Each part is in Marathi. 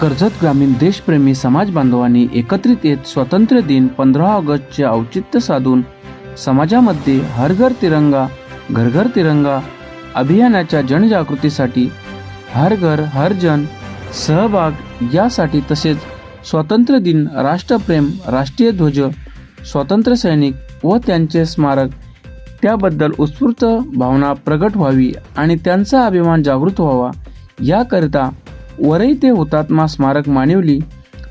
कर्जत ग्रामीण देशप्रेमी समाज बांधवांनी एकत्रित येत स्वातंत्र्य दिन पंधरा ऑगस्टचे औचित्य साधून समाजामध्ये हर घर तिरंगा घर घर तिरंगा अभियानाच्या जनजागृतीसाठी हर घर हर जन सहभाग यासाठी तसेच स्वातंत्र्य दिन राष्ट्रप्रेम राष्ट्रीय ध्वज स्वातंत्र्य सैनिक व त्यांचे स्मारक त्याबद्दल उत्स्फूर्त भावना प्रगट व्हावी आणि त्यांचा अभिमान जागृत व्हावा याकरिता वरई ते हुतात्मा स्मारक मानिवली.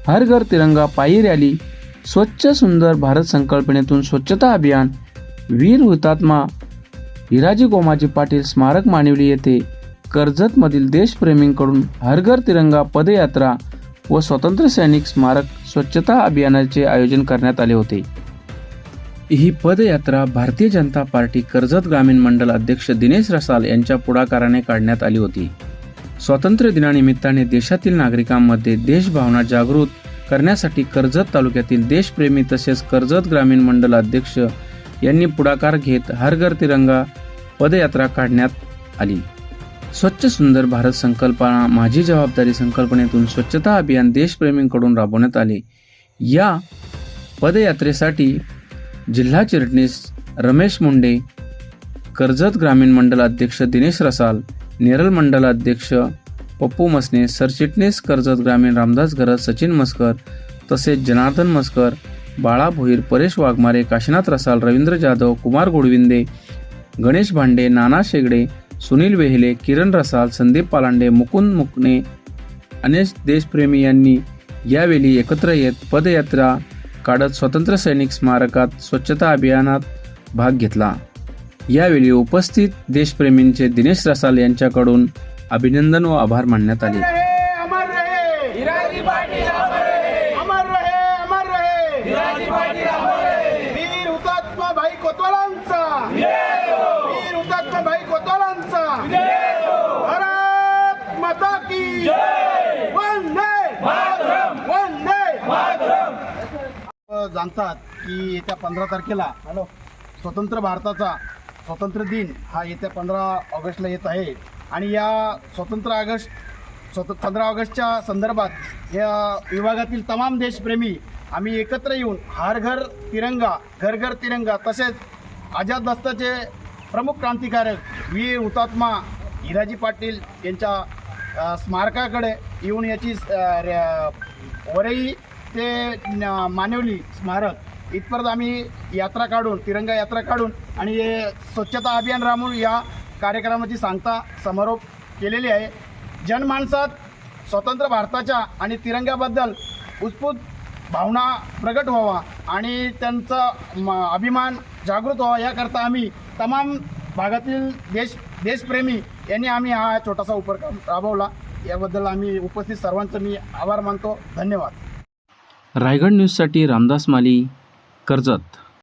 हर घर तिरंगा पायी रॅली. स्वच्छ सुंदर भारत संकल्पनेतून स्वच्छता अभियान. वीर हुतात्मा हिराजी गोमाजी पाटील स्मारक मानिवली येथे. कर्जतमधील देशप्रेमींकडून हर घर तिरंगा पदयात्रा व स्वतंत्र सैनिक स्मारक स्वच्छता अभियानाचे आयोजन करण्यात आले होते. ही पदयात्रा भारतीय जनता पार्टी कर्जत ग्रामीण मंडल अध्यक्ष दिनेश रसाल यांच्या पुढाकाराने काढण्यात आली होती. स्वातंत्र्य दिनानिमित्ताने देशातील नागरिकांमध्ये देशभावना जागृत करण्यासाठी कर्जत तालुक्यातील देशप्रेमी तसेच कर्जत ग्रामीण मंडल अध्यक्ष यांनी पुढाकार घेत हर घर तिरंगा पदयात्रा काढण्यात आली. स्वच्छ सुंदर भारत संकल्पना माझी जबाबदारी संकल्पनेतून स्वच्छता अभियान देशप्रेमींकडून राबवण्यात आले. या पदयात्रेसाठी जिल्हा चिटणीस रमेश मुंडे कर्जत ग्रामीण मंडल अध्यक्ष दिनेश रसाल नेरल मंडलाध्यक्ष पप्पू मसने सरचिटणीस कर्जत ग्रामीण रामदास घरत सचिन मस्कर तसेच जनार्दन मस्कर बाळा भोईर परेश वाघमारे काशीनाथ रसाल रवींद्र जाधव कुमार गोडविंदे गणेश भांडे नाना शेगडे सुनील वेहेले किरण रसाल संदीप पालांडे मुकुंद मुकणे अनेश देशप्रेमी यांनी यावेळी एकत्र येत पदयात्रा काढत स्वातंत्र्य सैनिक स्मारकात स्वच्छता अभियानात भाग घेतला. यावेळी उपस्थित देशप्रेमींचे दिनेश रसाल यांच्याकडून अभिनंदन व आभार मानण्यात आले. रहे अमर रहे. हिराजी पाटील अमर रहे. अमर रहे अमर रहे. हिराजी पाटील अमर रहे. वीर हुतात्मा भाई कोतवालांचा. जय वीर हुतात्मा भाई कोतवालांचा. जय भारत माता की जय. वंदे. मातरम. वंदे. मातरम. जाणतात की येत्या पंधरा तारखेला स्वतंत्र भारताचा स्वातंत्र्य दिन हा येत्या पंधरा ऑगस्टला येत आहे. आणि या स्वतंत्र ऑगस्ट स्वत पंधरा ऑगस्टच्या संदर्भात या विभागातील तमाम देशप्रेमी आम्ही एकत्र येऊन हर घर तिरंगा घर घर तिरंगा तसेच आझाद दस्ताचे प्रमुख क्रांतिकारक वीर हुतात्मा हिराजी पाटील यांच्या स्मारकाकडे येऊन याची वरई ते न- मानवली स्मारक इथपर्यंत आम्ही यात्रा काढून तिरंगा यात्रा काढून आणि स्वच्छता अभियान राबवून या कार्यक्रमाची सांगता समारोप केलेली आहे. जनमानसात स्वतंत्र भारताच्या आणि तिरंग्याबद्दल उत्स्फूर्त भावना प्रगट व्हावा आणि त्यांचा म- अभिमान जागृत व्हावा याकरता आम्ही तमाम भागातील देश देशप्रेमी यांनी आम्ही हा छोटासा उपक्रम राबवला. याबद्दल आम्ही उपस्थित सर्वांचं मी आभार मानतो. धन्यवाद. रायगड न्यूजसाठी रामदास माली. कर्जत.